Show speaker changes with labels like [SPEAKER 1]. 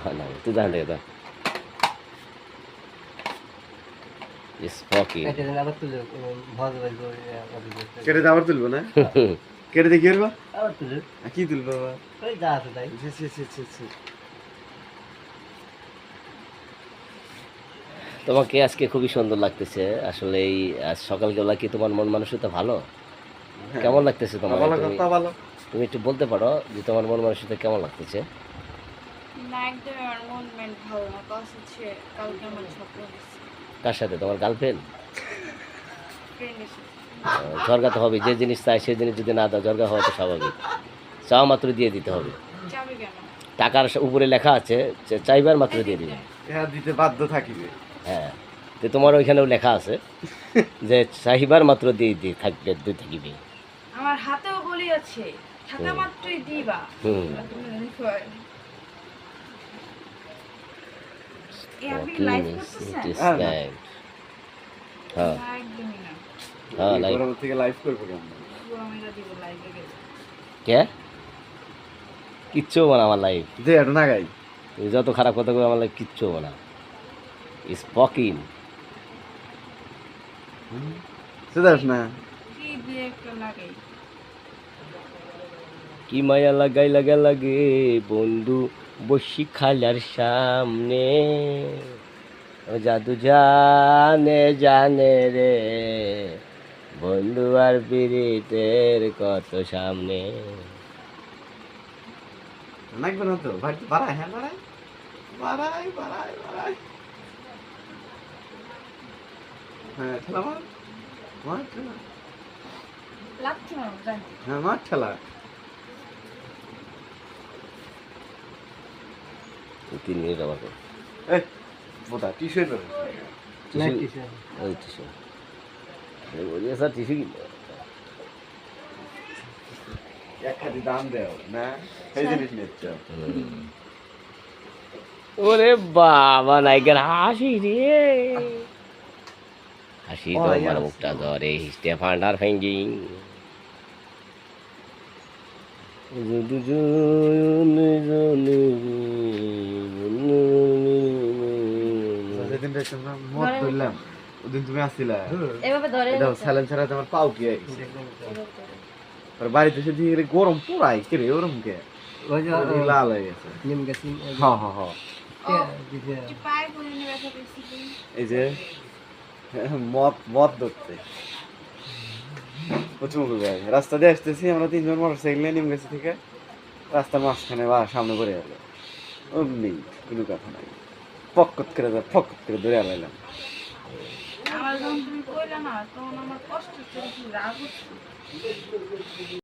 [SPEAKER 1] না তুই জান দেখে দা স্পকি
[SPEAKER 2] কেটে দিন আবার তুলে ভাজ ভাজ করে আবার তুলে।
[SPEAKER 3] কেটে দিয়ে আবার তুলবো না? কেটে
[SPEAKER 2] আবার তুলে
[SPEAKER 3] আর কি তুলবো আবার?
[SPEAKER 2] ওই যা আছে তাই।
[SPEAKER 3] ছি, ছি, ছি, ছি, ছি।
[SPEAKER 1] তোমাকে আজকে খুবই সুন্দর লাগতেছে। আসলে এই আজ সকালবেলা কি তোমার মন মানসিকতা ভালো?
[SPEAKER 3] হ্যাঁ।
[SPEAKER 1] কেমন লাগতেছে তোমার?
[SPEAKER 3] ভালো
[SPEAKER 1] তুমি-
[SPEAKER 3] কথা ভালো।
[SPEAKER 1] তুমি একটু বলতে পারো যে তোমার মন মানসিকতা কেমন লাগতেছে?
[SPEAKER 4] না আমার মুভমেন্ট ভালো না কজ হচ্ছে কালকে আমার স্বপ্ন দিচ্ছে
[SPEAKER 1] কার সাথে? তোমার গার্লফ্রেন্ড
[SPEAKER 4] ফ্রেন্ডের সাথে।
[SPEAKER 1] ঝরগা তো হবে যে জিনিস চাই সেই জিনিস যদি না দাও ঝরগা হওয়া তো স্বাভাবিক। চাওয়া মাত্র দিয়ে দিতে হবে।
[SPEAKER 4] কেন?
[SPEAKER 1] টাকার উপরে লেখা আছে যে চাইবার মাত্র দিয়ে দিবে।
[SPEAKER 3] হ্যাঁ দিতে বাধ্য থাকিবে
[SPEAKER 1] হ্যাঁ তো তোমার ওইখানেও লেখা আছে যে চাহিবার মাত্র দিয়ে দিয়ে থাকবে দিয়ে থাকিবে।
[SPEAKER 4] আমার হাতেও গলি আছে থাকা মাত্রই দিবা।
[SPEAKER 1] হুম। কিচ্ছু হবে না আমার লাইফ
[SPEAKER 3] যে না গাই।
[SPEAKER 1] তুমি যত খারাপ কথা বলে আমার লাইফ কিচ্ছু হবে না। স্পকিং
[SPEAKER 3] সেদাস না।
[SPEAKER 4] কি একটা লাগাই
[SPEAKER 1] মায়া লাগাই লাগা লাগে বন্ধু বসি খালার সামনে। ও জাদু জানে জানে রে। বন্ধু আর বিরিতের কত সামনে।
[SPEAKER 3] নাকবে না তো? বাড়িতে বাড়ায় হ্যাঁ বাড়ায়। বাড়ায় বাড়ায় বাড়ায়। হ্যাঁ ঠেলা মার। মার ঠেলা।
[SPEAKER 4] লাগছে না
[SPEAKER 3] হ্যাঁ মার ঠেলা।
[SPEAKER 1] তিন মিনিট ওই বলি স্যার কিনবে
[SPEAKER 3] দাম দেও না? সেই জিনিস নিচ্ছ।
[SPEAKER 1] ওরে বাবা নাইকের হাসি রে। হাসি তো আমার মুখটা ধরে স্টেফান্ডার ফেঙ্গিং।
[SPEAKER 3] মদ ওদিন তুমি আসছিলা
[SPEAKER 4] এভাবে ধরে
[SPEAKER 3] এটা স্যালেন ছাড়া তোমার পাও কি আর বাড়িতে এসে দিয়ে গরম পুরাই কে রে ওরম কে? লাল হয়ে গেছে।
[SPEAKER 2] নিম গেছি
[SPEAKER 3] হ্যাঁ হ্যাঁ হ্যাঁ।
[SPEAKER 4] নিয়ে
[SPEAKER 3] এই যে মদ মদ ধরতে রাস্তা দিয়ে আসতেছি আমরা তিনজন মোটর সাইকেলে নিম গেছি থেকে। রাস্তার মাঝখানে বা সামনে পড়ে গেল। অমনি কোনো কথা নাই। পক্কত করে ধর ফক্কত করে ধরে লাইলাম
[SPEAKER 4] আমার যখন তুমি কইলা না, তখন আমার কষ্ট রাগ